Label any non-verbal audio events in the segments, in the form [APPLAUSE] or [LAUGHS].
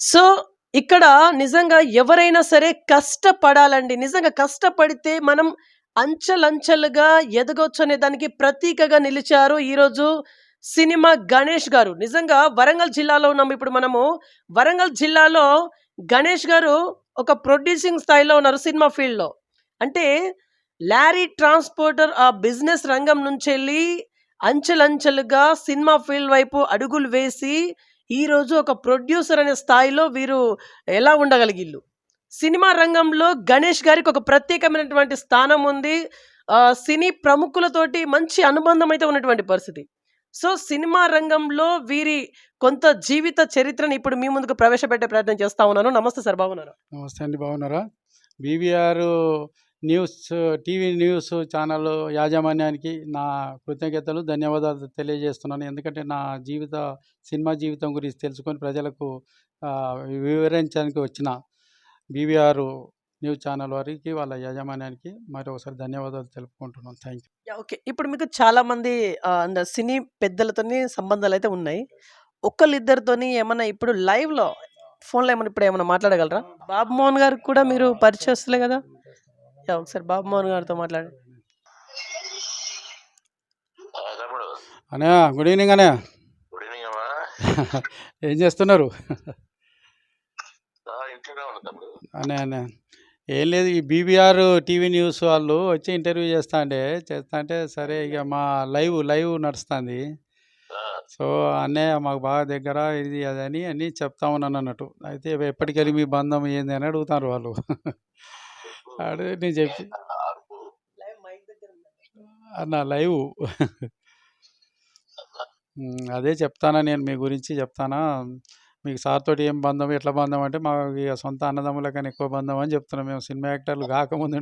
So, ఇక్కడ నిజంగా ఎవరైనా సరే కష్టపడాలండి. నిజంగా కష్టపడితే మనం అంచెలంచెలుగా ఎదగొచ్చు అనే దానికి ప్రతీకగా నిలిచారు ఈరోజు సినిమా గణేష్ గారు. నిజంగా వరంగల్ జిల్లాలో ఉన్నాం ఇప్పుడు మనము. వరంగల్ జిల్లాలో గణేష్ గారు ఒక ప్రొడ్యూసింగ్ స్థాయిలో ఉన్నారు సినిమా ఫీల్డ్‌లో. అంటే లారీ ట్రాన్స్‌పోర్టర్ ఆ బిజినెస్ రంగం నుంచి వెళ్ళి అంచెలంచెలుగా సినిమా ఫీల్డ్ వైపు అడుగులు వేసి, ఈరోజు ఒక ప్రొడ్యూసర్ అనే స్థాయిలో వీరు ఎలా ఉండగలిగిల్లు. సినిమా రంగంలో గణేష్ గారికి ఒక ప్రత్యేకమైనటువంటి స్థానం ఉంది. సినీ ప్రముఖులతోటి మంచి అనుబంధం అయితే ఉన్నటువంటి పరిస్థితి. సో, సినిమా రంగంలో వీరి కొంత జీవిత చరిత్రని ఇప్పుడు మీ ముందుకు ప్రవేశపెట్టే ప్రయత్నం చేస్తా ఉన్నాను. నమస్తే సార్ బాగున్నారా? నమస్తే అండి. బాగున్నారా? BVR news TV news channel యాజమాన్యానికి నా కృతజ్ఞతలు, ధన్యవాదాలు తెలియజేస్తున్నాను. ఎందుకంటే నా జీవిత సినిమా జీవితం గురించి తెలుసుకొని ప్రజలకు వివరించడానికి వచ్చిన బీవీఆర్ న్యూస్ ఛానల్ వారికి, వాళ్ళ యాజమాన్యానికి మరొకసారి ధన్యవాదాలు తెలుపుకుంటున్నాను. Thank you. ఓకే. ఇప్పుడు మీకు చాలామంది సినీ పెద్దలతోని అయితే ఉన్నాయి. ఒకళ్ళిద్దరితోని ఏమైనా ఇప్పుడు లైవ్‌లో ఫోన్‌లో ఏమైనా ఇప్పుడు ఏమైనా మాట్లాడగలరా? బాబు మోహన్ గారికి కూడా మీరు పరిచయస్తులే కదా యాహ్! ఒకసారి బాబు మోహన్ గారితో! తమ్ముడు. అన్నయ్య గుడ్ ఈవెనింగ్ అన్నయ్య. గుడ్ ఈవెనింగ్ అమ్మా. [LAUGHS] ఏం చేస్తున్నారు? అన్నయ్య అన్నయ్య. ఏం లేదు ఈ బీవీఆర్ టీవీ న్యూస్ వాళ్ళు వచ్చి ఇంటర్వ్యూ చేస్తాంటే, చేస్తాంటే సరే ఇగ మా లైవ్ లైవ్ నడుస్తాంది. సో, అన్నయ్య మాకు బాగా దగ్గర ఇది అదని అన్నీ చెప్తా ఉన్నానన్నట్టు. అయితే ఎప్పటికెళ్ళి మీ బంధం ఏంది అని అడుగుతారు వాళ్ళు. [LAUGHS] అడిగితే నేను చెప్పి అరుపు. లైవ్. అదే చెప్తానా నేను మీ గురించి చెప్తానా. మీకు సార్ తోటి ఏం బంధం, ఎట్లా బంధం అంటే మాకు ఇగ సొంత అన్నదమ్ముల కన్నా ఎక్కువ బంధం అని చెప్తున్నాం. మేము సినిమా యాక్టర్లు కాకముందు!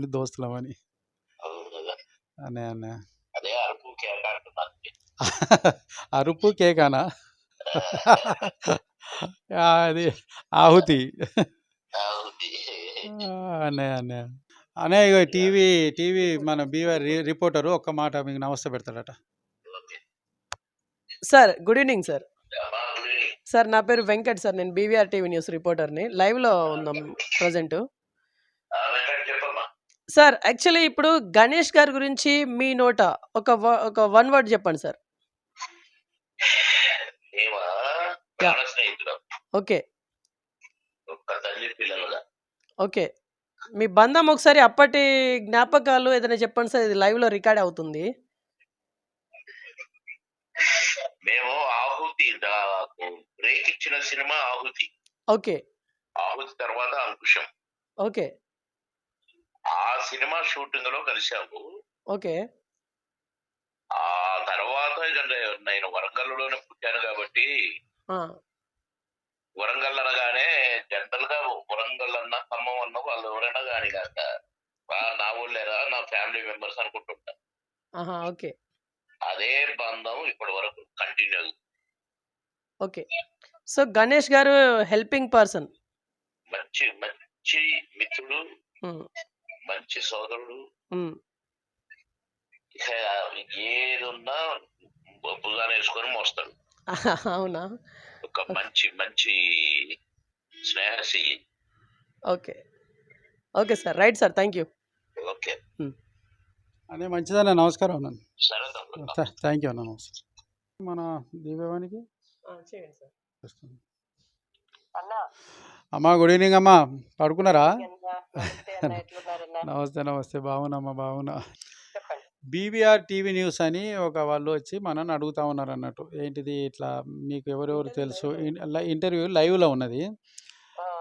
అన్నయ్య అన్నయ్య. అదే అరుపు కేకనా? అది ఆహుతి. అవుది. ఆ! ఇగో టీవీ టీవీ మన బీవీఆర్ రి రిపోర్టరు ఒక్క మాట మీకు నమస్తే పెడతాడట. Okay. Sir good evening sir. Sir నా పేరు వెంకట్ సార్. నేను బీవీఆర్ టీవీ న్యూస్ రిపోర్టర్‌ని. లైవ్‌లో ఉన్నాం ప్రెజెంటు. సార్ యాక్చువల్లీ ఇప్పుడు గణేష్ గారి గురించి మీ నోట ఒక వ ఒక వన్ వర్డ్ చెప్పండి సార్. ఓకే. ఓకే. మీ బంధం ఒకసారి అప్పటి జ్ఞాపకాలు ఏదైనా చెప్పండి సార్. ఇది లైవ్‌లో రికార్డ్ అవుతుంది. మేము ఆహుతి బ్రేక్ ఇచ్చిన సినిమా ఆహుతి. ఓకే. ఆహుతి తర్వాత అంకుశం. ఓకే. ఆ సినిమా షూటింగ్‌లో కలిసాము. ఓకే. ఆ తర్వాత ఇక నేను వరంగల్‌లోనే పుట్టాను కాబట్టి! వరంగల్ అనగానే వరంగల్ ఖమ్మం అన్న వాళ్ళు ఎవరైనా గాని కాక! నా ఊళ్ళేరా నా ఫ్యామిలీ మెంబర్స్ అనుకుంటుంటారు. ఆహా! ఓకే. అదే బంధం ఇప్పటి వరకు కంటిన్యూ. ఓకే. సో, గణేష్ గారు హెల్పింగ్ పర్సన్. మంచి మంచి మిత్రుడు. మంచి సోదరుడు. ఏదున్నా భుజాన వేసుకొని మోస్తాడు. అవునా? ఒక మంచి మంచి స్నేహశీలి. Okay. Okay sir. Right sir. Thank you. Okay. అన్నయ్య మంచిదన్న నమస్కారం అన్న. సరే తమ్ముడు. థా థాంక్ యూ అన్న నమస్తే. మన. అన్నా అమ్మా గుడ్ ఈవెనింగ్ అమ్మా. పడుకున్నారా? నమస్తే నమస్తే బాగున్నామ్మా బాగున్నా. బీవీఆర్ టీవీ న్యూస్ అని ఒక వాళ్ళు వచ్చి మనల్ని అడుగుతా ఉన్నారు అన్నట్టు. ఏంటిది ఇట్లా మీకు ఎవరెవరు తెలుసు ఇంటర్వ్యూ లైవ్‌లో ఉన్నది.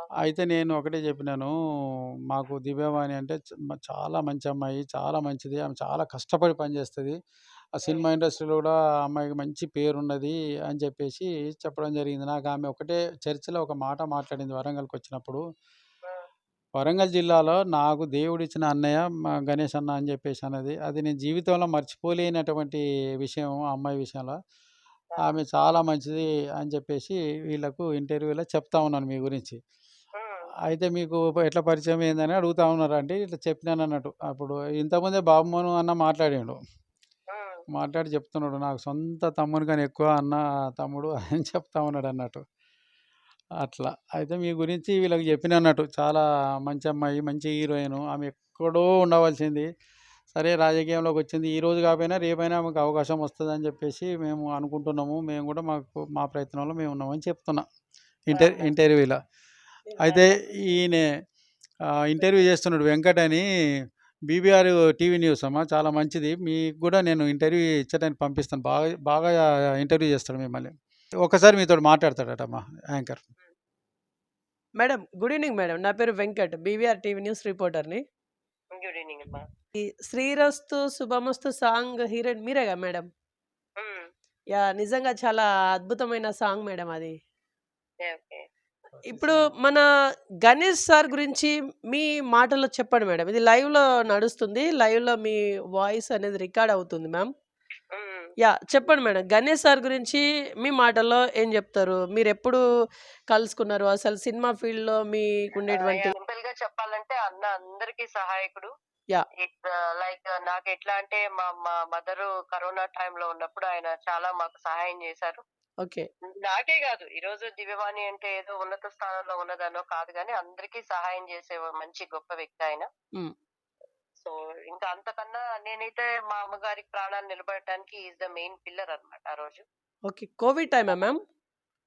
అయితే నేను ఒకటే చెప్పినాను. మాకు దివ్యవాణి అంటే చాలా మంచి అమ్మాయి. చాలా మంచిది. ఆమె చాలా కష్టపడి పనిచేస్తది. ఆ సినిమా ఇండస్ట్రీలో కూడా అమ్మాయికి మంచి పేరున్నది అని చెప్పేసి చెప్పడం జరిగింది. నాకు ఆమె ఒకటే చర్చలో ఒక మాట మాట్లాడింది వరంగల్‌కొచ్చినప్పుడు. ఆ, వరంగల్ జిల్లాలో నాకు దేవుడిచ్చిన అన్నయ్య మా గణేష్ అన్న అని చెప్పేసి అన్నది. అది నేను జీవితంలో మర్చిపోలేనటువంటి విషయం ఆ అమ్మాయి విషయంలో. ఆమె చాలా మంచిది అని చెప్పేసి వీళ్ళకు ఇంటర్వ్యూలో చెప్తా ఉన్నాను మీ గురించి. అయితే మీకు ఎట్లా పరిచయం ఏందని అడుగుతా ఉన్నారు. అంటే ఇట్లా చెప్పినానన్నట్టు. అప్పుడు ఇంతకుముందే బాబు అన్న మాట్లాడిండు. మాట్లాడి చెప్తున్నాడు. నాకు సొంత తమ్ముని కన్నా ఎక్కువ అన్న, తమ్ముడు [LAUGHS] అని చెప్తా ఉన్నాడన్నట్టు. అట్లా అయితే మీ గురించి వీళ్ళకి చెప్పిన అన్నట్టు చాలా మంచి అమ్మాయి మంచి హీరోయిన్ ఆమె ఎక్కడో ఉండవలసింది సరే రాజకీయంలోకి వచ్చింది ఈ రోజు కాకపోయినా రేపైనా ఆమెకు అవకాశం వస్తుందని చెప్పేసి మేము అనుకుంటున్నాము మేము కూడా మాకు మా ప్రయత్నంలో మేము ఉన్నామని చెప్తున్నా ఇంటర్ ఇంటర్వ్యూలో అయితే ఈయన ఆ, ఇంటర్వ్యూ చేస్తున్నాడు వెంకట్ అని. బీబీఆర్ టీవీ న్యూస్ అమ్మా చాలా మంచిది. మీకు కూడా నేను ఇంటర్వ్యూ ఇచ్చడానికి పంపిస్తాను. బాగా బాగా ఇంటర్వ్యూ చేస్తాడు మిమ్మల్ని. ఒకసారి మీతో మాట్లాడతాడటమ్మా anchor. Madam good evening madam. నా పేరు వెంకట్ బీవీఆర్ టీవీ న్యూస్ రిపోర్టర్ని. గుడ్ ఈవినింగ్ అమ్మా. ఈ శ్రీరస్తు శుభమస్తు సాంగ్ హీరోయిన్ మీరేగా మేడం? యా నిజంగా చాలా అద్భుతమైన సాంగ్ మేడం అది. ఇప్పుడు మన గణేష్ సార్ గురించి మీ మాటల్లో చెప్పండి మేడం. ఇది live లో నడుస్తుంది. live లో మీ వాయిస్ అనేది రికార్డ్ అవుతుంది మ్యామ్. యా చెప్పండి మేడం. గణేష్ సార్ గురించి మీ మాటల్లో ఏం చెప్తారు? మీరు ఎప్పుడు కలుసుకున్నారు? అసలు సినిమా ఫీల్డ్లో మీకు ఉండేటువంటి చెప్పాలంటే అన్న అందరికి సహాయకుడు. Yeah. లైక్ నాకు ఎట్లా అంటే మా మా మదర్ కరోనా లో ఉన్నప్పుడు ఆయన చాలా మాకు సహాయం చేశారు. ఓకే. నాకే కాదు. ఈ రోజు దివ్యవాణి అంటే ఏదో ఉన్నత స్థానంలో ఉన్నదనో కాదు కానీ అందరికీ సహాయం చేసే మంచి గొప్ప వ్యక్తి ఆయన. సో ఇంకా అంతకన్నా నేనైతే మా అమ్మగారికి ప్రాణాలు నిలబడటానికి ఈజ్ ద మెయిన్ పిల్లర్ అన్నమాట ఆ రోజు. ఓకే. కోవిడ్ టైమా మ్యామ్?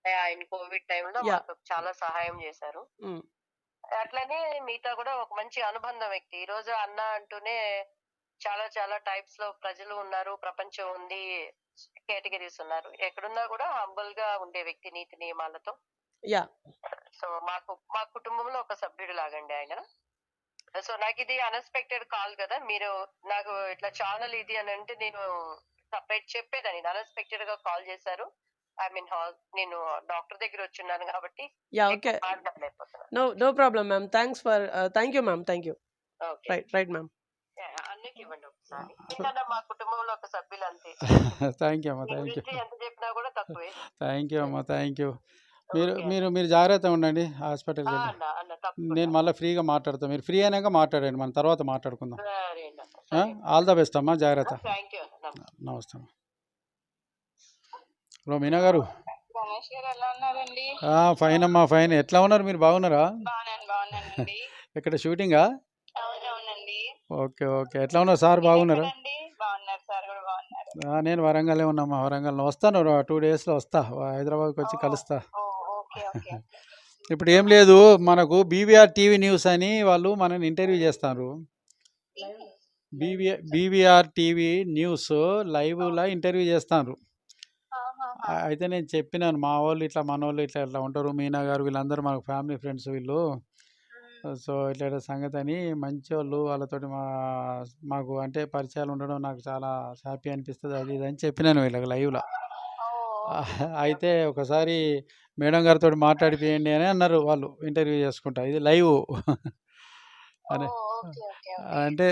ఆయన కోవిడ్ టైంలో. మాకు చాలా సహాయం చేశారు. అట్లనే మిగతా కూడా ఒక మంచి అనుబంధం వ్యక్తి. ఈ రోజు అన్న అంటూనే చాలా చాలా టైప్స్లో ప్రజలు ఉన్నారు. ప్రపంచం ఉంది. కేటగిరీస్ ఉన్నారు. ఎక్కడున్నా కూడా హంబుల్గా ఉండే వ్యక్తి నీతి నియమాలతో. యా. సో మాకు మా కుటుంబంలో ఒక సభ్యుడు లాగండి ఆయన. సో నాకు ఇది అన్ఎక్స్పెక్టెడ్ కాల్ కదా. మీరు నాకు ఇట్లా ఛానల్ ఇది అని అంటే నేను సపరేట్ చెప్పేదాన్ని. అన్ఎక్స్పెక్టెడ్గా కాల్ చేశారు. ఐ మీన్ నేను డాక్టర్ దగ్గర వచ్చున్నాను కాబట్టి yeah okay. No no problem ma'am. Thanks for thank you ma'am. Thank you. Right right ma'am. అన్నికి ఇవ్వండి ఒకసారి. ఎందుకంటే మా కుటుంబంలో ఒక సభ్యులు అంతే థ్యాంక్ యూ అమ్మా థ్యాంక్ యూ గురించి ఎంత చెప్పినా కూడా తక్కువే. థ్యాంక్ యూ అమ్మా థ్యాంక్ యూ మీరు. మీరు మీరు జాగ్రత్త ఉండండి హాస్పిటల్కి వెళ్ళి. నేను మళ్ళీ ఫ్రీగా మాట్లాడతాను మీరు ఫ్రీ అయినాక మాట్లాడండి మన తర్వాత మాట్లాడుకుందాం. ఆల్ ద బెస్ట్ అమ్మా జాగ్రత్త. నమస్తే. అమ్మా. హలో మీనా గారు. ఫైన్ అమ్మా ఫైన్ ఎట్లా ఉన్నారు? మీరు బాగున్నారా? ఇక్కడ [LAUGHS] షూటింగా ఓకే ఓకే. ఎట్లా ఉన్నారు? సార్ బాగున్నారా? ఎక్కడండి? బాగున్నారు సార్ కూడా బాగున్నారు. ఆ, నేను వరంగల్లే ఉన్నామ్మా వరంగల్లో. వస్తాను టూ డేస్లో వస్తా. హైదరాబాద్కి వచ్చి. కలుస్తా. ఓ ఓకే ఓకే. ఇప్పుడు ఏం లేదు మనకు బీవీఆర్ టీవీ న్యూస్ అని వాళ్ళు మనని ఇంటర్వ్యూ చేస్తారు. బీవీఆర్ బీవీఆర్ టీవీ న్యూస్ లైవ్లో ఇంటర్వ్యూ చేస్తారు. ఆహాహా. అయితే నేను చెప్పినాను మా వాళ్ళు ఇట్లా మన వాళ్ళు ఇట్లా ఇట్లా ఉంటారు. మీనా గారు వీళ్ళందరూ మనకు ఫ్యామిలీ ఫ్రెండ్స్ వీళ్ళు. సో ఇట్లా ఇట్లా సంగతి అని మంచి వాళ్ళు వాళ్ళతోటి మా మాకు అంటే పరిచయాలు ఉండడం నాకు చాలా హ్యాపీ అనిపిస్తుంది. అది ఇది అని చెప్పినాను వీళ్ళకి లైవ్లో. అయితే ఒకసారి మేడం గారితో మాట్లాడిపోయండి అని అన్నారు వాళ్ళు ఇంటర్వ్యూ చేసుకుంటా. ఇది లైవ్. అని అంటే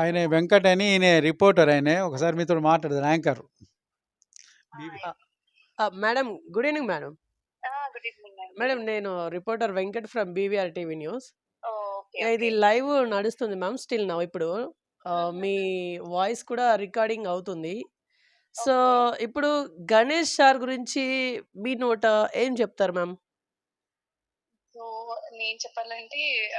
ఆయన వెంకట్ అని ఈయన రిపోర్టర్ ఆయన ఒకసారి మీతో మాట్లాడదు anchor. Madam good evening madam. Good evening అండి మేడం నేను reporter Venkat from BVR TV news. ఇది లైవ్ నడుస్తుంది మ్యామ్ స్టిల్ నవ్ ఇప్పుడు. ఆ, మీ వాయిస్ కూడా రికార్డింగ్ అవుతుంది. So okay. ఇప్పుడు గణేష్ సార్ గురించి మీ నోట ఏం చెప్తారు మ్యామ్? సో నేను చెప్పాలంటే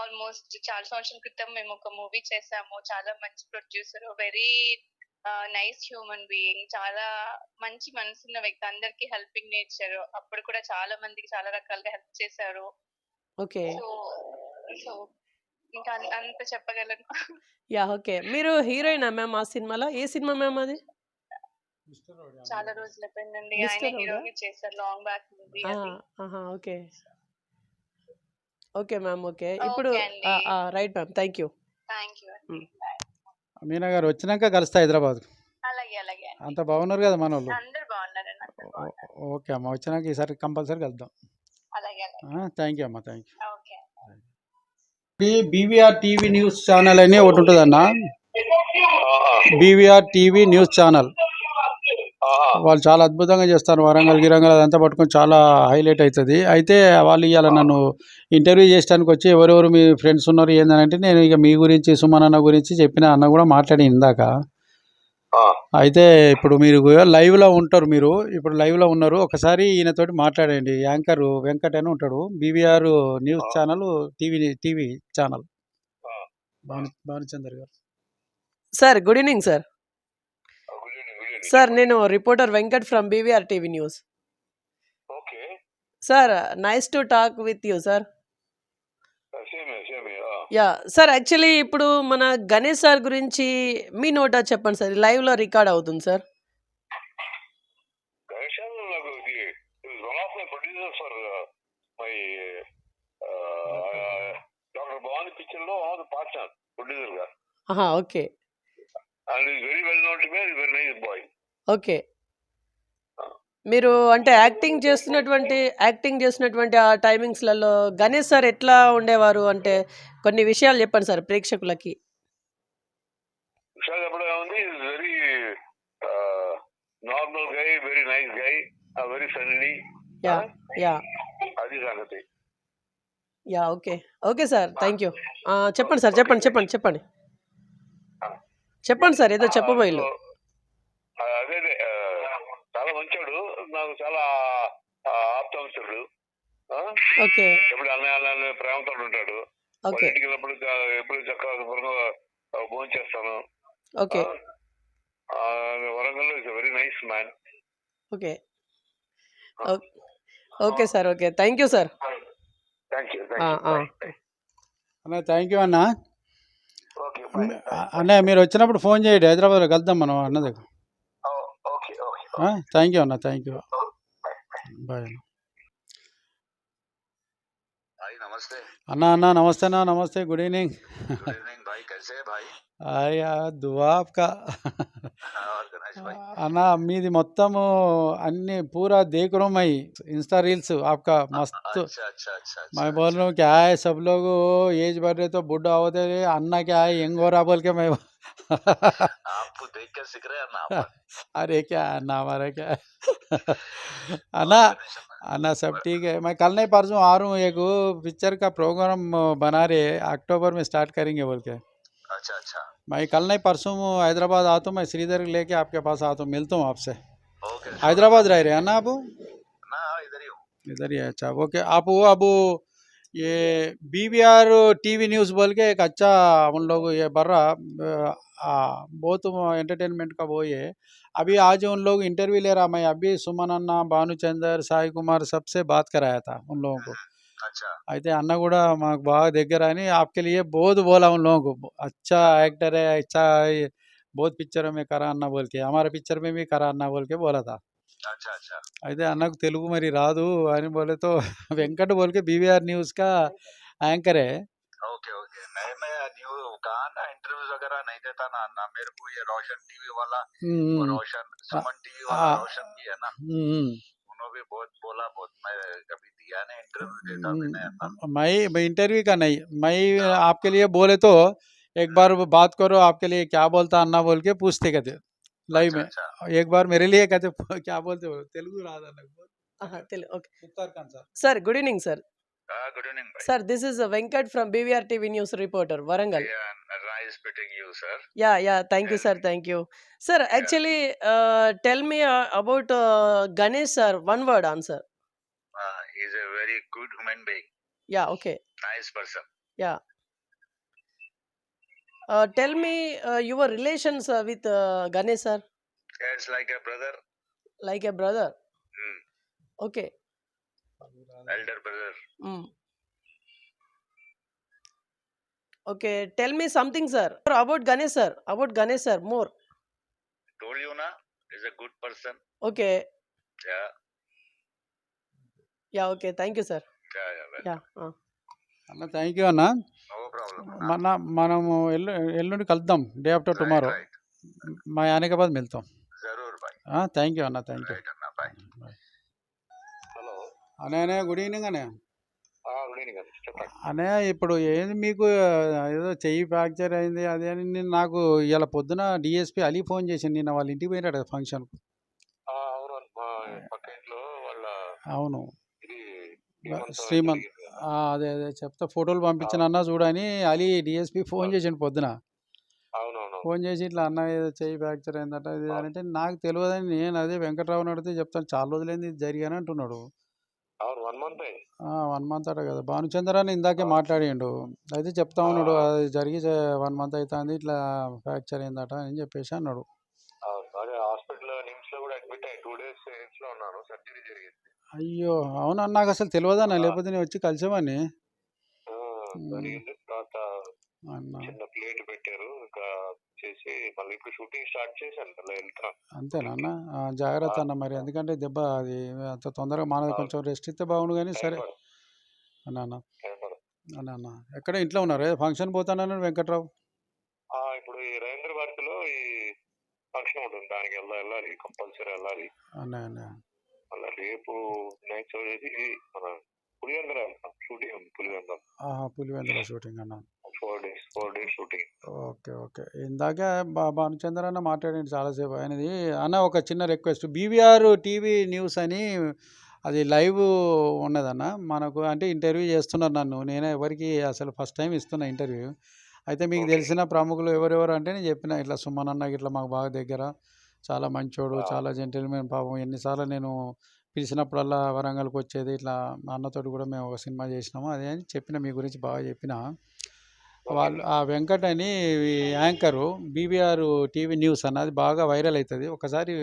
ఆల్మోస్ట్ చాలా సంవత్సరం క్రితం మేము ఒక మూవీ చేసాము. చాలా మంచి producer very nice human being చాలా మంచి మనసున్న వ్యక్తి అందరికి హెల్పింగ్ నేచర్. అప్పుడు కూడా చాలా మందికి చాలా రకాలుగా హెల్ప్ చేశారు. ఓకే. సో సో ఇంకా అంత చెప్పగలను. Yeah okay. మీరు హీరోయినా మ్యామ్ ఆ సినిమాలో? ఏ సినిమా మ్యామ్ అది? చాలా రోజులు అయిపోయిందండి. ఆయన? హీరోగా చేశారు long back movie okay. Okay ma'am okay. ఇప్పుడు right ma'am. Thank you. Thank you. Meena garu వచ్చినాక కలుస్తా హైదరాబాద్. అలాగే అలాగే అంత బాగున్నారు కదా మన వాళ్ళు? అందరు బాగున్నారండి ఓకే అమ్మ. వచ్చినాక ఈసారి కంపల్సరీ కలుద్దాం. అలాగే థ్యాంక్ యూ అమ్మ thank you. BVR TV news channel అని ఒకటి ఉంటుంది అన్న బీవీఆర్ టీవీ న్యూస్ ఛానల్. వాళ్ళు చాలా అద్భుతంగా చేస్తారు వరంగల్ గిరంగల్ అదంతా పట్టుకొని చాలా హైలైట్ అవుతుంది. అయితే వాళ్ళు ఇవాళ నన్ను ఇంటర్వ్యూ చేయడానికి వచ్చి ఎవరెవరు మీ ఫ్రెండ్స్ ఉన్నారు ఏందని అంటే నేను ఇక మీ గురించి సుమన్ అన్న గురించి చెప్పిన అన్న కూడా మాట్లాడి ఇందాక. అయితే ఇప్పుడు మీరు లైవ్లో ఉంటారు మీరు. ఇప్పుడు లైవ్లో ఉన్నారు. ఒకసారి ఈయనతోటి మాట్లాడండి. యాంకర్ వెంకట్ అని ఉంటాడు. BVR news channel TV TV channel. Bhanu Bhanuchander garu. Sir good evening sir. Sir నేను reporter Venkat from BVR TV news. Okay. Sir nice to talk with you sir. Yeah sir actually ఇప్పుడు మన Ganesh sir గురించి మీ నోటా చెప్పండి sir లైవ్లో record అవుతుంది సార్లో ఓకే ఓకే మీరు అంటే యాక్టింగ్ చేస్తున్నటువంటి యాక్టింగ్ చేస్తున్నటువంటి ఆ టైమింగ్స్లలో గణేష్ సార్ ఎట్లా ఉండేవారు? అంటే కొన్ని విషయాలు చెప్పండి సార్ ప్రేక్షకులకి. Very normal guy very nice guy very friendly yeah yeah. అది సంగతి. Yeah okay. Okay sir thank you చెప్పండి సార్ చెప్పండి చెప్పండి చెప్పండి. చెప్పండి సార్ ఏదో చెప్పబోయిల్లు ఆ, అదే అదే ఆ, చాలా మంచోడు నాకు చాలా ఆప్తమిత్రుడు ఎప్పుడు అన్నయ్య అన్నయ్య ప్రేమతో ఉంటాడు. ఇంటికి వెళ్ళినప్పుడు కా- ఎప్పుడు చక్కగా భోజనం చేస్తాను. Okay. Warangal is very nice man okay. Okay sir okay. Thank you sir. అన్న థ్యాంక్ యూ అన్న. ఓకే అన్నయ్య మీరు వచ్చినప్పుడు ఫోన్ చేయండి. హైదరాబాద్లో కలుద్దాం మనం అన్న దగ్గర. థ్యాంక్ యూ అన్న థ్యాంక్ యూ బాయ్ అన్న भाई नमस्ते అన్న అన్న నమస్తే అన్న నమస్తే గుడ్ ఈవినింగ్ गुड इवनिंग भाई कैसे हैं भाई అయ్యా దువా ఆప్కా और गणेश भाई [LAUGHS] అన్న మీది మొత్తము అన్ని पूरा देख रहा हूँ मैं इंस्टा रील्स आपका मस्त अच्छा अच्छा अच्छा मैं अच्छा, बोल रहा हूँ क्या है सब लोग एज बढ़ रहे तो बुढ़ा होते रहे अन्ना क्या है यंग हो रहा बोल के मैं आपको देख कर सीख रहे हैं ना आप अरे क्या अन्ना हमारा क्या है अन्ना गणेश अण्णा। अन्ना सब ठीक है मैं कल नहीं परसों आ रहा हूँ एक पिक्चर का प्रोग्राम बना रहे अक्टूबर में स्टार्ट करेंगे बोल के अच्छा अच्छा मैं कल नहीं परसों हैदराबाद आता हूँ मैं श्रीधर लेके आपके पास आता हूँ मिलता हूँ आपसे। हैदराबाद रह रहे हैं ना आप? इधर ही इधर ही अच्छा ओके आप वो अब ये B B R T V news बोल के एक अच्छा उन लोग ये बढ़ रहा बहुत एंटरटेनमेंट का वो ये अभी आज उन लोग इंटरव्यू ले रहा मैं अभी सुमन अन्ना भानुचंदर साई कुमार सबसे बात कराया था उन लोगों को। अच्छा। అన్న कूडा మాకు బాగా దగ్గర आपके लिए बहुत बोला उन लोगों को अच्छा एक्टर है अच्छा बहुत पिक्चर में करा అన్న बोल के हमारे पिक्चर में भी करा అన్న बोल के बोला था అయితే అన్నకు తెలుగు మరి రాదు అని బోలేతో [LAUGHS] వెంకట బోల్కే బీవీఆర్ న్యూస్ కా యాంకర్ హే ओके ओके मैं मैं वगैरह नहीं देता ना अन्ना मेरे को ये रोशन टीवी वाला रोशन सुमन टीवी वाला रोशन भी है ना उन्होंने भी बहुत बोला बहुत मैं कभी दिया ना इंटरव्यू देता मैंने मैं मैं इंटरव्यू का नहीं मैं आपके लिए बोले तो एक बार बात करो आपके लिए क्या बोलता अन्ना बोल के पूछते कहते लाइव में एक बार मेरे लिए कहते क्या बोलते बोलो Telugu Radha Telugu sir good evening sir good evening bhai. sir this is uh, venkat from bvr tv news reporter varangal yeah nice meeting you sir yeah yeah thank you sir thank you sir actually uh, tell me uh, about uh, ganesh sir one word answer He's a very good human being. Yeah, okay. Nice person. Yeah. Uh, tell me uh, your relations uh, with uh, Ganesh sir. It's like a brother. Like a brother. Mm. Okay. Elder brother. Mm. Okay, tell me something, sir. About Ganesh sir. About Ganesh sir, more. Told you na, is a good person. Okay. Yeah. Yeah okay. Thank you sir. Yeah అన్న thank you అన్న. మన మనము ఎల్లు ఎల్లుండి కలుద్దాం day after tomorrow. మా యానికాబాద్ వెళ్తాం. థ్యాంక్ యూ అన్న థ్యాంక్ యూ. హలో. అనే గుడ్ ఈవినింగ్ అనే. అనే ఇప్పుడు ఏది మీకు ఏదో చెయ్యి ఫ్రాక్చర్ అయింది అది అని నేను నాకు ఇలా పొద్దున డిఎస్పి అలీ ఫోన్ చేసింది నిన్న వాళ్ళ ఇంటికి పోయినాడు ఫంక్షన్ అవును. శ్రీమంత్. అదే అదే చెప్తా. ఫోటోలు పంపించిన అన్న చూడని అలీ డిఎస్పి ఫోన్ చేసిండు పొద్దున. ఫోన్ చేసి ఇట్లా అన్న ఏదో చెయ్యి ఫ్రాక్చర్ అయిందట ఇది. అంటే నాకు తెలియదని నేను అదే వెంకట్రావుని అడిగితే చెప్తాను చాలా రోజులైంది ఇది జరిగాని అంటున్నాడు. వన్ మంత్ అయింది. వన్ మంత్ అట కదా. భానుచంద్ర అని ఇందాకే. మాట్లాడిండు. అయితే చెప్తా ఉన్నాడు. అది జరిగి వన్ మంత్ అవుతుంది ఇట్లా ఫ్రాక్చర్ అయిందట అని చెప్పేసి అన్నాడు. అదే హాస్పిటల్ నిమ్స్లో కూడా అడ్మిట్ అయ్యి టూ డేస్ నిమ్స్లో ఉన్నాను సర్జరీ జరిగింది. అయ్యో! అవునా? నాకు అసలు తెలియదన్నా ఆ. లేకపోతే నేను వచ్చి కలిసేవాడిని. ఆ, మ్మ్. జరిగింది తర్వాత అన్న. చిన్న ప్లేట్ పెట్టారు. ఇంకా చేసి మళ్ళీ ఇప్పుడు షూటింగ్ స్టార్ట్ చేశాను మళ్ళీ వెళ్తున్నాను అంతేనా అన్న? ఆ, జాగ్రత్త. అన్న మరి. ఎందుకంటే దెబ్బ అది అంత తొందరగా మానదు. అవును. కొంచెం రెస్ట్ ఇస్తే బాగుండు కానీ సరే. పడు అన్న అన్న. టైం పడు అన్న అన్న. ఎక్కడ ఇంట్లో ఉన్నారు? ఫంక్షన్ పోతానన్నాడు వెంకట్రావు? ఆ, ఇప్పుడు ఈ రవీంద్ర భారతిలో ఈ ఫంక్షన్ ఉంటుంది దానికి వెళ్ళాలి వెళ్ళాలి. కంపల్సరీ వెళ్ళాలి. అన్న అన్న. మళ్ళీ రేపు నైట్ షో చేసి ఇది మన పులివెందుల షూటింగ్ పులివెందుల. పులివెందుల షూటింగ్ అన్న? Four days four days shooting okay okay. ఇందాక భానుచంద్ర అన్న మాట్లాడండి చాలాసేపు. ఆయనది అన్న ఒక చిన్న రిక్వెస్ట్ బీవీఆర్ టీవీ న్యూస్ అని అది లైవ్ ఉన్నదన్న. మనకు అంటే ఇంటర్వ్యూ చేస్తున్నారు నన్ను. నేనే ఎవరికి అసలు ఫస్ట్ టైం ఇస్తున్నా ఇంటర్వ్యూ అయితే మీకు. తెలిసిన ప్రముఖులు ఎవరెవరు అంటే నేను చెప్పిన ఇట్లా సుమన్ అన్న ఇట్లా మాకు బాగా దగ్గర. చాలా మంచోడు. చాలా జెంటిల్మెన్ పాపం. ఎన్నిసార్లు నేను పిలిచినప్పుడల్లా వరంగల్కి వచ్చేది ఇట్లా మా అన్నతోటి కూడా మేము ఒక సినిమా చేసినాము. అదే అని చెప్పిన మీ గురించి బాగా చెప్పిన. వాళ్ళు ఆ వెంకట్ అని యాంకరు బీబీఆర్ టీవీ న్యూస్ అన్నది బాగా వైరల్ అవుతుంది ఒకసారి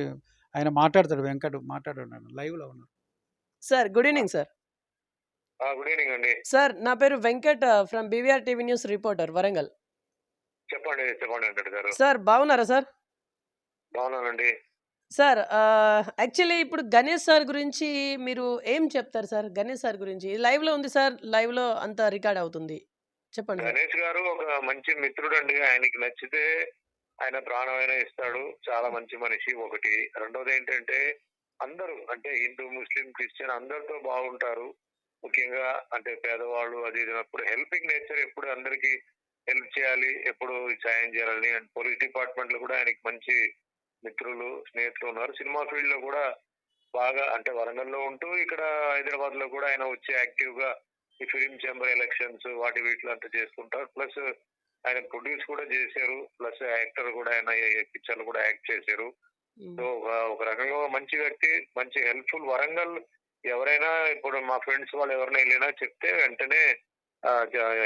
ఆయన మాట్లాడతాడు వెంకట్ మాట్లాడాడు లైవ్లో ఉన్నాడు. Sir good evening sir. Good evening అండి. సార్ నా పేరు Venkat from BVR TV news reporter Warangal. చెప్పండి చెప్పండి వెంకట్ గారు. సార్ బాగున్నారా సార్? బాగున్నానండి. సార్ యాక్చువల్లీ ఇప్పుడు గణేష్ సార్ గురించి మీరు ఏం చెప్తారు సార్? గణేష్ సార్ గురించి. లైవ్లో ఉంది సార్ లైవ్లో అంతా రికార్డ్ అవుతుంది. చెప్పండి. సార్ గణేష్ గారు ఒక మంచి మిత్రుడు అండి ఆయనకి నచ్చితే ఆయన ప్రాణమైన ఇస్తాడు. చాలా మంచి మనిషి ఒకటి. రెండోది ఏంటంటే అందరూ అంటే హిందూ ముస్లిం క్రిస్టియన్ అందరితో బాగుంటారు. ముఖ్యంగా అంటే పేదవాళ్ళు అది ఇది హెల్పింగ్ నేచర్ ఎప్పుడు అందరికి హెల్ప్ చేయాలి ఎప్పుడు సాయం చేయాలని. అండ్ పోలీస్ డిపార్ట్మెంట్లో కూడా ఆయనకి మంచి మిత్రులు స్నేహితులు ఉన్నారు. సినిమా ఫీల్డ్లో కూడా బాగా అంటే వరంగల్లో ఉంటూ ఇక్కడ హైదరాబాద్లో కూడా ఆయన వచ్చి యాక్టివ్గా ఈ ఫిలిం చేంబర్ ఎలక్షన్స్ వాటి వీటిలో అంతా చేసుకుంటారు ప్లస్ ఆయన ప్రొడ్యూస్ కూడా చేశారు. ప్లస్ యాక్టర్ కూడా ఆయన పిక్చర్లు కూడా యాక్ట్ చేశారు. సో ఒక ఒక రకంగా మంచి వ్యక్తి మంచి హెల్ప్ఫుల్ వరంగల్ ఎవరైనా ఇప్పుడు మా ఫ్రెండ్స్ వాళ్ళు ఎవరైనా వెళ్ళినా చెప్తే వెంటనే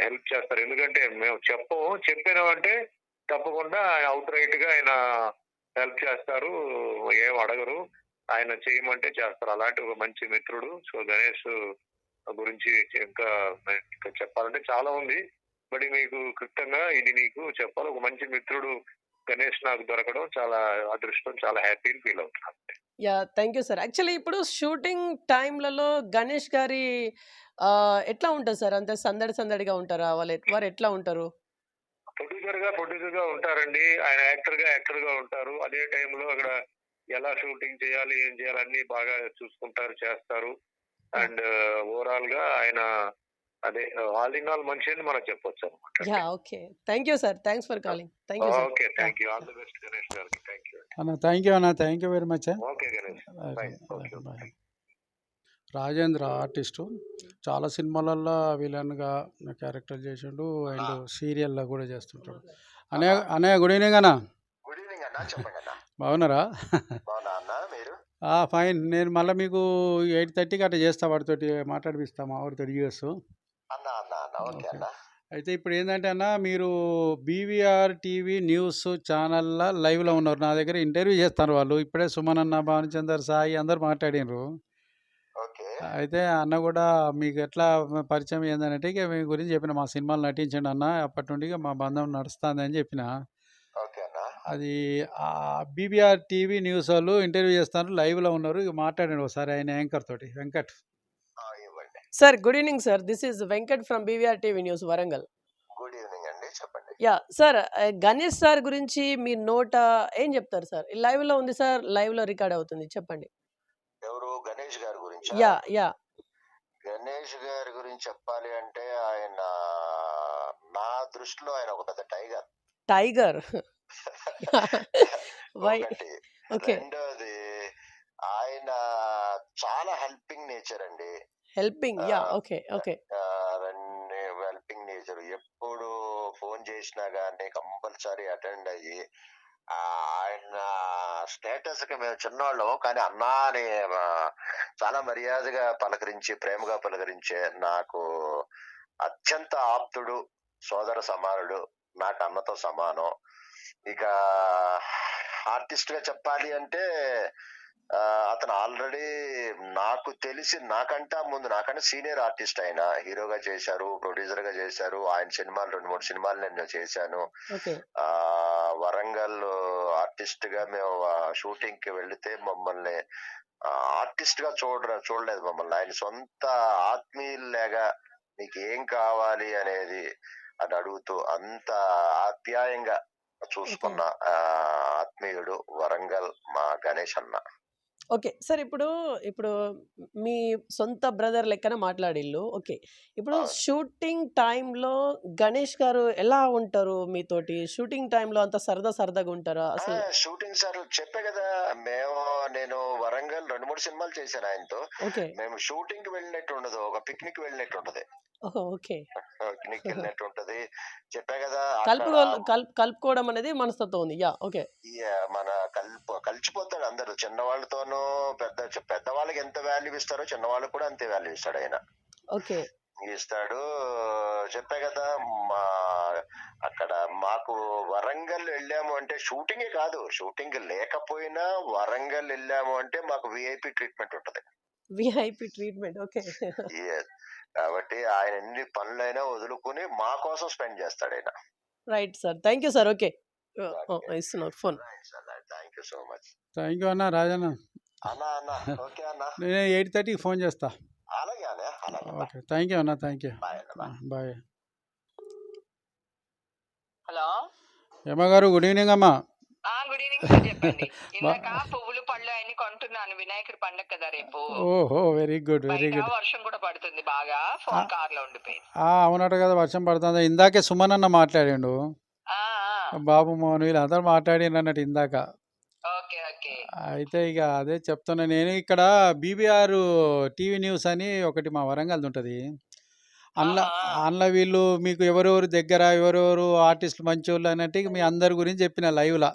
హెల్ప్ చేస్తారు. ఎందుకంటే మేము చెప్పము చెప్పినామంటే తప్పకుండా అవుట్ రైట్గా ఆయన హెల్ప్ చేస్తారు ఏం అడగరు. ఆయన చేయమంటే చేస్తారు. అలాంటి ఒక మంచి మిత్రుడు. సో గణేష్ గురించి ఇంకా చెప్పాలంటే చాలా ఉంది. బట్ మీకు క్లుప్తంగా ఇది నీకు చెప్పాలి. ఒక మంచి మిత్రుడు గణేష్ నాకు దొరకడం చాలా అదృష్టం చాలా హ్యాపీ ఫీల్ అవుతున్నాను yeah thank you sir. Actually ఇప్పుడు షూటింగ్ టైంలలో గణేష్ గారి ఎట్లా ఉంటుంది సార్? అంతే సందడి సందడిగా ఉంటారా? వాళ్ళు వారు ఎట్లా ఉంటారు? ప్రొడ్యూసర్గా ప్రొడ్యూసర్గా ఉంటారండి. ఆయన యాక్టర్గా యాక్టర్గా ఉంటారు. అదే టైంలో అక్కడ ఎలా షూటింగ్ చేయాలి ఏం చేయాలి అన్ని బాగా చూసుకుంటారు చేస్తారు. అండ్ ఓవరాల్గా ఆయన అదే ఆల్ ఇన్ ఆల్ మనిషి అని మనం చెప్పొచ్చు అనమాట yeah okay. Thank you sir thanks for calling thank you sir okay thank you all the best Ganesh గారికి థ్యాంక్ యూ అన్న థ్యాంక్ యూ అన్న. Thank you very much okay Ganesh Bye. Rajendra artist. చాలా సినిమాలల్లో విలన్గా character చేసిండు and సీరియల్లో కూడా చేస్తుంటాడు. అనే అనే గుడ్ ఈవినింగ్ అన్న. గుడ్ ఈవినింగ్ అన్న చెప్పండి బాగున్నారా? బాగున్నా అన్న మీరు? ఫైన్. నేను మళ్ళీ మీకు ఎయిట్ థర్టీకి అట్లా చేస్తా వాడితోటి మాట్లాడిపిస్తా మా వాడితో యూఎస్ అయితే ఇప్పుడు ఏంటంటే అన్న మీరు బీవీఆర్ టీవీ న్యూస్ ఛానల్లో లైవ్లో ఉన్నారు. నా దగ్గర ఇంటర్వ్యూ చేస్తారు వాళ్ళు. ఇప్పుడే సుమన్ అన్న భానుచందర్ సాయి అందరు మాట్లాడినారు అయితే అన్న కూడా మీకు ఎట్లా పరిచయం ఏంటంటే ఇక మీ గురించి చెప్పిన మా సినిమాలు నటించండి అన్న అప్పటి నుండి ఇక మా బంధం నడుస్తుంది అని చెప్పిన. ఓకే అన్న. అది బీబీఆర్ టీవీ న్యూస్ వాళ్ళు ఇంటర్వ్యూ చేస్తారు లైవ్లో ఉన్నారు ఇక మాట్లాడండి ఒకసారి ఆయన యాంకర్ తోటి Venkat. Sir good evening sir this is Venkat from BVR TV news Warangal. Good evening అండి చెప్పండి. యా సార్ గణేష్ సార్ గురించి మీ నోట ఏం చెప్తారు సార్? లైవ్లో ఉంది సార్ లైవ్లో రికార్డ్ అవుతుంది చెప్పండి. ఎవరు? గణేష్ గారి యా యా. గణేష్ గారి గురించి చెప్పాలి అంటే ఆయన నా దృష్టిలో ఆయన ఒక పెద్ద టైగర్. టైగర్. [LAUGHS] Why okay. రెండోది ఆయన చాలా హెల్పింగ్ నేచర్ అండి. Helping yeah. Okay okay. Helping nature. ఎప్పుడు ఫోన్ చేసి చేసినా గానీ కంపల్సరీ అటెండ్ అయ్యి ఆయన స్టేటస్కి మేము చిన్నవాళ్ళం. కానీ అన్నా అని చాలా మర్యాదగా పలకరించి ప్రేమగా పలకరించే నాకు అత్యంత ఆప్తుడు సోదర సమానుడు నాకు అన్నతో సమానం. ఇక ఆర్టిస్ట్గా చెప్పాలి అంటే అతను ఆల్రెడీ నాకు తెలిసి నాకంటా ముందు నాకంటే సీనియర్ ఆర్టిస్ట్ ఆయన. హీరోగా చేశారు ప్రొడ్యూసర్గా చేశారు. ఆయన సినిమాలు రెండు మూడు సినిమాలు నేను చేశాను. ఆ వరంగల్ ఆర్టిస్ట్గా మేము షూటింగ్కి వెళితే మమ్మల్ని ఆర్టిస్ట్గా చూడ చూడలేదు మమ్మల్ని. ఆయన సొంత ఆత్మీయుల్లాగా నీకు ఏం కావాలి అనేది అని అడుగుతూ అంత ఆప్యాయంగా చూసుకున్న ఆత్మీయుడు వరంగల్ మా గణేష్ అన్న. ఓకే. సార్ ఇప్పుడు ఇప్పుడు మీ సొంత బ్రదర్ లెక్కన మాట్లాడిల్లు. ఓకే. ఇప్పుడు. షూటింగ్ టైంలో గణేష్ గారు ఎలా ఉంటారు మీతోటి? షూటింగ్ టైంలో అంత సరదా సరదాగా ఉంటారా? అసలు షూటింగ్ సార్ చెప్పే కదా! మేము వరంగల్ రెండు మూడు సినిమాలు చేశాను ఆయనతో. మేము షూటింగ్కి వెళ్ళినట్టు ఉండదు ఒక పిక్నిక్ వెళ్ళినట్టు ఉంటది. పిక్నిక్ వెళ్ళినట్టు ఉంటది. చెప్పా కదా కలుపుకోవడం అనేది మనస్తత్వం ఉంది. Yeah okay. మన కలుపు కలిసిపోతాడు అందరు. చిన్నవాళ్ళతోనూ పెద్ద పెద్దవాళ్ళకి ఎంత వాల్యూ ఇస్తారో చిన్నవాళ్ళకి కూడా అంతే వాల్యూ ఇస్తాడు ఆయన. ఓకే. ఇస్తాడు చెప్పా కదా మా అక్కడ మాకు వరంగల్ వెళ్ళాము అంటే షూటింగే కాదు. షూటింగ్ లేకపోయినా వరంగల్ వెళ్ళాము అంటే మాకు విఐపి ట్రీట్మెంట్ ఉంటది. VIP treatment okay. Yes. కాబట్టి ఆయన ఎన్ని పనులైనా వదులుకుని మా కోసం స్పెండ్ చేస్తాడు ఆయన. Right sir thank you sir okay ఇస్తున్నారు phone thank you so much thank you అన్న రాజన్న. అన్న అన్న. ఓకే అన్న. నేను ఎయిట్ థర్టీకి ఫోన్ చేస్తా. అలాగే అన్న అలాగే. ఓకే. థ్యాంక్ యూ అన్న thank you. Bye bye. Hello? ఏమా గారు గుడ్ ఈవినింగ్ అమ్మా. ఆ గుడ్ ఈవినింగ్ సార్ చెప్పండి. [LAUGHS] ఇందాక పువ్వులు పళ్ళు అన్ని కొంటున్నాను. వినాయకుడి పండగ కదా రేపు. ఓహో వెరీ గుడ్ వెరీ గుడ్. వర్షం కూడా పడుతుంది బాగా. ఫోన్ కార్లో ఉండిపోయింది. అవునట కదా వర్షం పడుతుంది. ఇందాకే సుమన్ అన్న మాట్లాడిండు. బాబు మోహన్ వీళ్ళందరూ మాట్లాడిండు అన్నట్టు ఇందాక. ఓకే ఓకే అయితే ఇక అదే చెప్తున్నా నేను ఇక్కడ బీబీఆర్ టీవీ న్యూస్ అని ఒకటి మా వరంగల్ ఉంటుంది అందులో. అందులో వీళ్ళు మీకు ఎవరెవరు దగ్గర ఎవరెవరు ఆర్టిస్టులు మంచోళ్ళు అన్నట్టు ఇక మీ అందరి గురించి చెప్పిన లైవ్లో.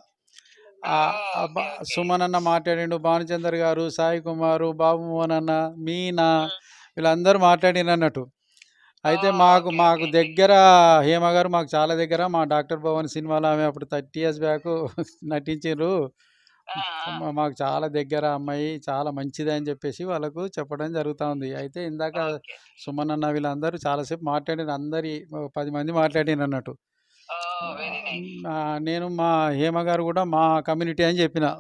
సుమన్ అన్న మాట్లాడిండు భానుచందర్ గారు సాయి కుమారు బాబు మోహన్ అన్న మీనా. వీళ్ళందరూ మాట్లాడిన అన్నట్టు అయితే మాకు మాకు. దగ్గర హేమ గారు మాకు చాలా దగ్గర మా డాక్టర్ భవన్ సినిమాలో ఆమె అప్పుడు థర్టీ ఇయర్స్ బ్యాక్ నటించారు ఆ, ఆ. మా- మాకు చాలా దగ్గర అమ్మాయి చాలా మంచిది అని చెప్పేసి వాళ్ళకు చెప్పడం జరుగుతూ ఉంది. అయితే ఇందాక ఓకే. సుమన్ అన్న వీళ్ళందరూ చాలాసేపు మాట్లాడిన అందరి ఓ పది మంది మాట్లాడిన అన్నట్టు. Very nice. నేను మా హేమ గారు కూడా మా కమ్యూనిటీ అని చెప్పిన.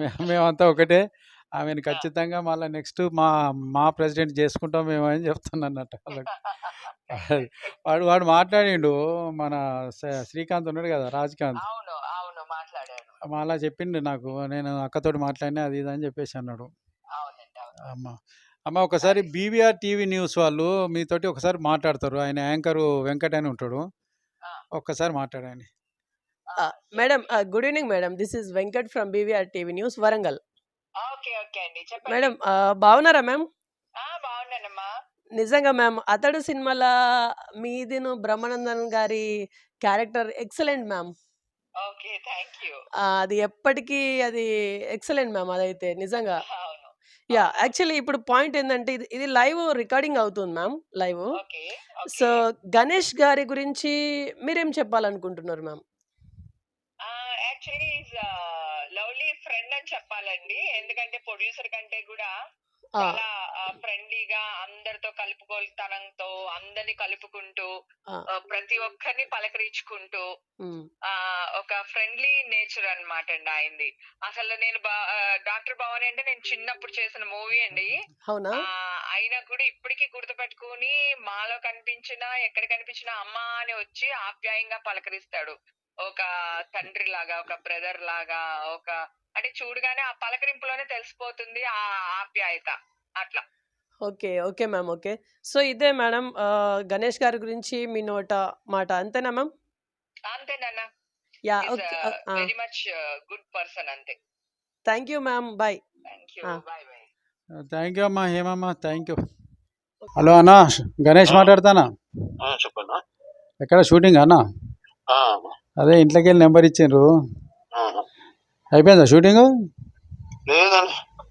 మే- మేమంతా ఒకటే. ఆమెను ఖచ్చితంగా మళ్ళీ నెక్స్ట్ మా మా ప్రెసిడెంట్ చేసుకుంటాం మేము అని చెప్తున్నా అన్నట్టు వాళ్ళకి. వాడు వాడు మాట్లాడిండు. మన స- శ్రీకాంత్ ఉన్నాడు కదా రాజ్కాంత్. అవును. మాట్లాడాను. మళ్ళా చెప్పిండు నాకు. నేను అక్కతోటి మాట్లాడినా అది ఇది అని చెప్పేసి అన్నాడు. అవునండి అవును. అమ్మ అమ్మ ఒకసారి బీవీఆర్ టీవీ న్యూస్ వాళ్ళు మీతోటి ఒకసారి మాట్లాడతారు. ఆయన యాంకరు వెంకట్ అని ఉంటాడు. ఆ. ఒక్కసారి మాట్లాడండి madam good evening madam. This is Venkat from BVR TV news Warangal. Okay okay అండి. చెప్పండి. మేడం బాగున్నారా మ్యామ్? బాగున్నానమ్మా. నిజంగా మ్యామ్ అతడు సినిమాల మీదిను బ్రహ్మానందన్ గారి character excellent ma'am. Okay. Thank you. అది ఎప్పటికీ అది ఎక్సలెంట్ మ్యామ్ అదైతే నిజంగా. అవును. యా యాక్చువల్లీ ఇప్పుడు పాయింట్ ఏంటంటే ఇది ఇది లైవ్ రికార్డింగ్ అవుతుంది ma'am live. Okay. So Ganesh గారి గురించి మీరేం చెప్పాలనుకుంటున్నారు మ్యామ్? యాక్చువల్లీ లవ్లీ ఫ్రెండ్ అని చెప్పాలండి. ఎందుకంటే ప్రొడ్యూసర్ కంటే కూడా చాలా ఫ్రెండ్లీగా అందరితో కలుపుకోలుతనంతో అందరిని కలుపుకుంటూ ప్రతి ఒక్కరిని పలకరించుకుంటూ ఆ ఒక ఫ్రెండ్లీ నేచర్ అన్నమాట అండి ఆయనది. అసలు నేను డాక్టర్ భవాని అంటే నేను చిన్నప్పుడు చేసిన మూవీ అండి. అయినా కూడా ఇప్పటికీ గుర్తుపెట్టుకుని మాలో కనిపించిన ఎక్కడ కనిపించినా అమ్మ అని వచ్చి ఆప్యాయంగా పలకరిస్తాడు. ఒక తండ్రి లాగా ఒక బ్రదర్ లాగా ఒక అంటే చూడగానే ఆ పలకరింపులోనే తెలిసిపోతుంది ఆ ఆప్యాయత. అట్లా. Okay okay ma'am okay. So ఇదే మేడం గణేష్ గారి గురించి మీ నోట మాట. అంతేనా ma'am? అంతేనన్న yeah okay very much good person అంతే. Thank you ma'am bye thank you. Bye bye thank you అమ్మా హేమమ్మ థ్యాంక్ యూ హలో అన్నా గణేష్ మాట్లాడతానా? చెప్పన్నా. ఎక్కడ షూటింగ్ అన్న? ఆ, అదే ఇంట్లోకి వెళ్ళి నెంబర్ ఇచ్చిండ్రు. అయిపోయిందా షూటింగ్?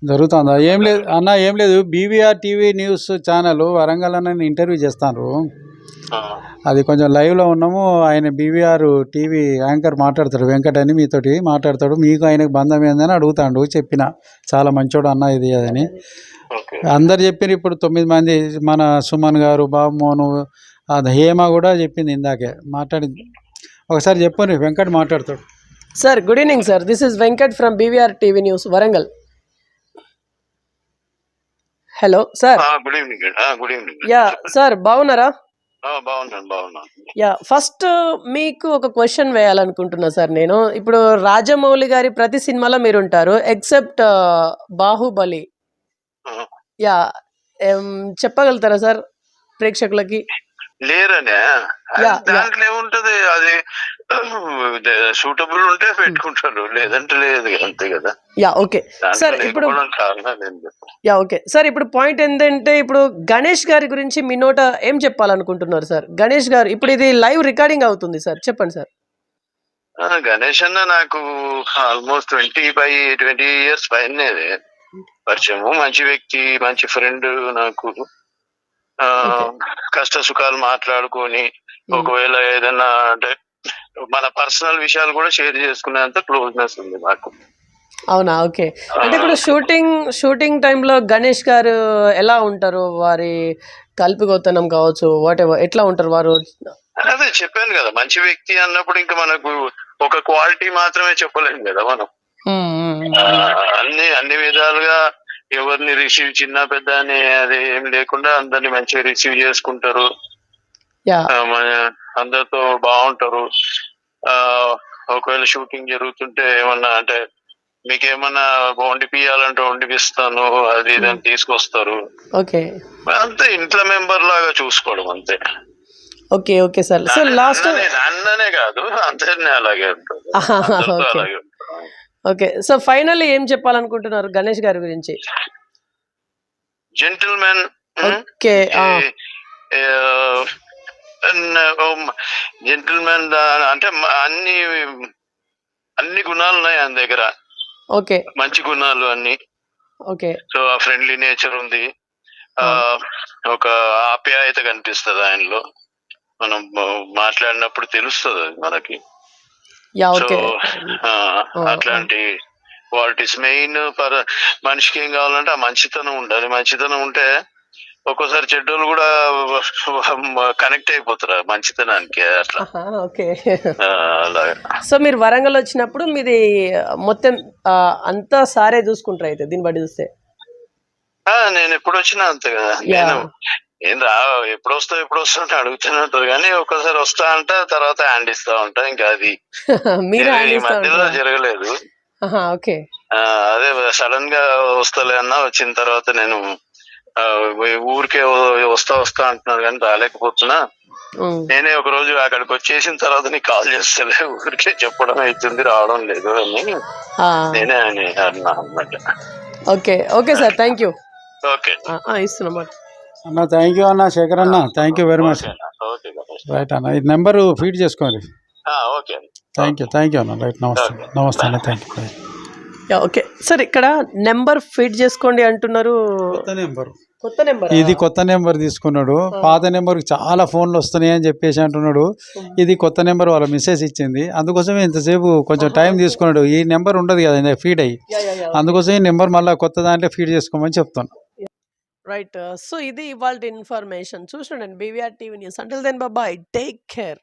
జరుగుతుందా? ఏం లేదు. అన్న ఏం లేదు. BVR TV news channel Warangal అన్న ఇంటర్వ్యూ చేస్తాను అది కొంచెం లైవ్లో ఉన్నాము. ఆయన బీవీఆర్ టీవీ యాంకర్ మాట్లాడతాడు. వెంకట్ అని మీతోటి మాట్లాడతాడు. మీకు ఆయనకు బంధం ఏందని అడుగుతాడు. చెప్పిన. చాలా మంచోడు అన్న ఇది అని. అందరు చెప్పారు ఇప్పుడు తొమ్మిది మంది. మన సుమన్ గారు బాబు అది హేమ కూడా చెప్పింది ఇందాకే. మాట్లాడింది. ఒకసారి చెప్పండి. వెంకట్ మాట్లాడతాడు. Sir good evening sir this is Venkat from BVR TV news Warangal hello sir good evening good evening yeah sir బాగున్నారా? ఆ, బాగున్నాను బాగున్నాను. యా ఫస్ట్ మీకు ఒక క్వశ్చన్ వేయాలనుకుంటున్నా సార్ నేను. ఇప్పుడు రాజమౌళి గారి ప్రతి సినిమాలో మీరు ఉంటారు ఎక్సెప్ట్ బాహుబలి. ఆ. యా చెప్పగలుగుతారా సార్ ప్రేక్షకులకి? లేరనే? దాంట్లో ఏముంటది? అది సూటబుల్ ఉంటే పెట్టుకుంటారు. లేదంటే లేదు అంతే కదా. Yeah okay. సార్ ఇప్పుడు యా ఓకే. సార్ ఇప్పుడు పాయింట్ ఏంటంటే ఇప్పుడు గణేష్ గారి గురించి మీ నోట ఏం చెప్పాలనుకుంటున్నారు సార్? గణేష్ గారు ఇప్పుడు ఇది లైవ్ రికార్డింగ్ అవుతుంది సార్. చెప్పండి సార్. ఆ, గణేష్ అన్న నాకు almost twenty five twenty years పైన పరిచయము. మంచి వ్యక్తి మంచి ఫ్రెండ్ నాకు. కష్ట సుఖాలు మాట్లాడుకొని ఒకవేళ ఏదైనా అంటే మన పర్సనల్ విషయాలు కూడా షేర్ చేసుకునేంత క్లోజ్నెస్ ఉంది మాకు. అవునా? ఓకే. అంటే ఇప్పుడు షూటింగ్ షూటింగ్ టైంలో గణేష్ గారు ఎలా ఉంటారు? వారి కల్పిగోతనం కావచ్చు వాట్ ఎవర్ ఎట్లా ఉంటారు వారు? అదే చెప్పాను కదా మంచి వ్యక్తి అన్నప్పుడు ఇంకా మనకు ఒక క్వాలిటీ మాత్రమే చెప్పలేము కదా మనం. అన్ని అన్ని విధాలుగా ఎవరిని రిసీవ్ చిన్న పెద్ద అని అది ఏం లేకుండా అందరిని మంచిగా రిసీవ్ చేసుకుంటారు. అందరితో బాగుంటారు. ఆ ఒకవేళ షూటింగ్ జరుగుతుంటే ఏమన్నా అంటే మీకు ఏమన్నా వండిపియాలంటే వండిపిస్తాను అది ఇది అని తీసుకొస్తారు. ఓకే. అంతే ఇంట్లో మెంబర్ లాగా చూసుకోవడం అంతే. Okay okay sir. So last అన్ననే కాదు అందరినీ అలాగే అలాగే ఓకే. సో ఫైనల్లీ ఏం చెప్పాలనుకుంటున్నారు గణేష్ గారి గురించి? జెంటిల్మెన్ ఓకే ఆ, జెంటిల్మెన్ అంటే అన్ని అన్ని గుణాలు ఉన్నాయి ఆయన దగ్గర. ఓకే. మంచి గుణాలు అన్ని. ఓకే. సో ఆ ఫ్రెండ్లీ నేచర్ ఉంది. ఆ ఒక ఆప్యాయత కనిపిస్తుంది ఆయనలో. మనం మాట్లాడినప్పుడు తెలుస్తుంది మనకి. సో [LAUGHS] ఆ, ఆ, అట్లాంటి క్వాలిటీస్ మెయిన్ పర్ మనిషికి ఏం కావాలంటే ఆ మంచితనం ఉండాలి. మంచితనం ఉంటే ఒక్కోసారి చెడ్డోళ్ళు కూడా [LAUGHS] కనెక్ట్ అయిపోతారు మంచితనానికి అట్లా. ఓకే. సో మీరు వరంగల్ వచ్చినప్పుడు మీది మొత్తం అంతా సారే చూసుకుంటారు అయితే దీన్ని బట్టి చూస్తే? ఆ, నేను ఎప్పుడు వచ్చినా అంతే కదా. నేను ఏం రా ఎప్పుడు వస్తావు ఎప్పుడు వస్తావు అంటే అడుగుతూనే ఉంటారు కానీ ఒక్కసారి వస్తా అంట తర్వాత హ్యాండ్ ఇస్తా ఉంటా ఇంకా అది [LAUGHS] ఈ మధ్యలో జరగలేదు. ఓకే. అదే సడన్గా వస్తలే అన్నా వచ్చిన తర్వాత నేను ఊరికే వస్తా వస్తా అంటున్నారు కానీ రాలేకపోతున్నా. నేనే ఒక రోజు అక్కడికి వచ్చేసిన తర్వాత నీకు కాల్ చేస్తలే ఊరికే చెప్పడం అవుతుంది రావడం లేదు అని. నేనే అని అన్నా అన్నమాట. Okay okay sir thank you. Okay. ఇస్తున్నమాట అన్న థ్యాంక్ యూ అన్న శేఖర్ అన్న thank you very much right అన్న ఈ నెంబరు ఫీడ్ చేసుకోండి ఆ, ఓకే అన్న. థ్యాంక్ యూ థ్యాంక్ యూ అన్న రైట్ నమస్తే. నమస్తే అన్న thank you yeah okay. Sir ఇక్కడ నెంబర్ ఫీడ్ చేసుకోండి అంటున్నారు. కొత్త నెంబర్. కొత్త నెంబర్? ఇది కొత్త నెంబర్ తీసుకున్నాడు. పాత నెంబర్ చాలా ఫోన్లు వస్తున్నాయి అని చెప్పేసి అంటున్నాడు. ఇది కొత్త నెంబర్ వాళ్ళ మెసేజ్ ఇచ్చింది. అందుకోసమే ఇంతసేపు కొంచెం టైం తీసుకున్నాడు. ఈ నెంబర్ ఉండదు కదా ఫీడ్ అయ్యి. అందుకోసం ఈ నెంబర్ మళ్ళీ కొత్త దాంట్లో ఫీడ్ చేసుకోమని చెప్తాను రైట్ సో ఇది ఇవాళ information. చూసినండి BVR TV news until then bye bye take care